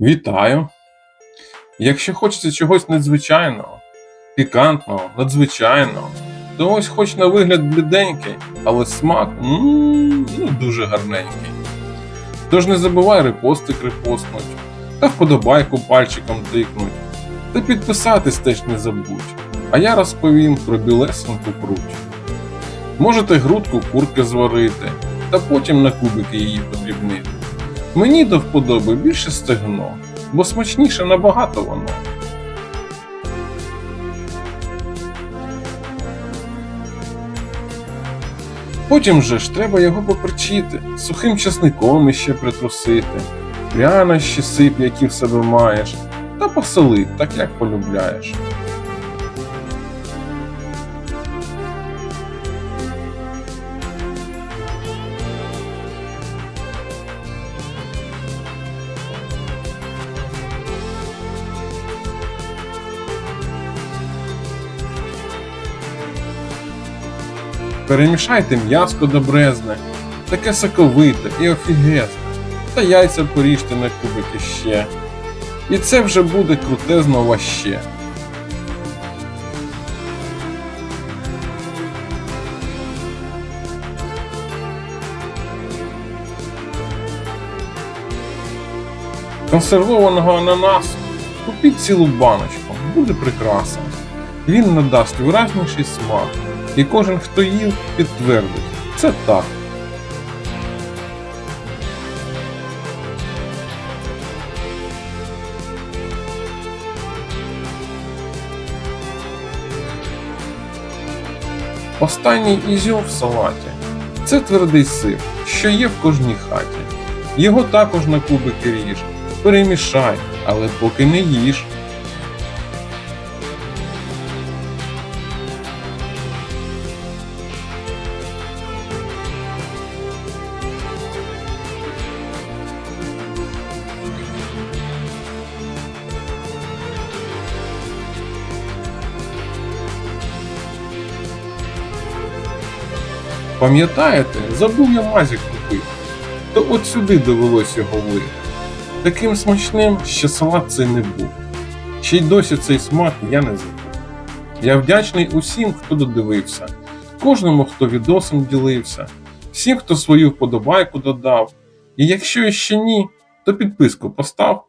Вітаю! Якщо хочеться чогось надзвичайного, пікантного, надзвичайного, то ось хоч на вигляд бліденький, але смак м, ну, дуже гарненький. Тож не забувай репостик репостнуть, та вподобайку пальчиком тикнуть, та підписатись теж не забудь. А я розповім про білесеньку круть. Можете грудку курки зварити, та потім на кубики її подрібнити. Мені до вподоби більше стегно, бо смачніше набагато воно. Потім же ж треба його поперчити, сухим часником іще притрусити, прянощі сип, які в себе маєш, та посоли, так як полюбляєш. Перемішайте м'яско добрезне, таке соковите і офігезне, та яйця поріжте на кубики ще. І це вже буде крутезно ваще. Консервованого ананасу купіть цілу баночку, буде прекрасно. Він надасть виразніший смак, і кожен, хто їв, підтвердить, це так. Останній ізюм в салаті це твердий сир, що є в кожній хаті. Його також на кубики ріж, перемішай, але поки не їж. Пам'ятаєте, забув я мазік купити, то от сюди довелось його влити. Таким смачним ще салат цей не був. Ще й досі цей смак я не забув. Я вдячний усім, хто додивився, кожному, хто відосом ділився, всім, хто свою вподобайку додав. І якщо ще ні, то підписку постав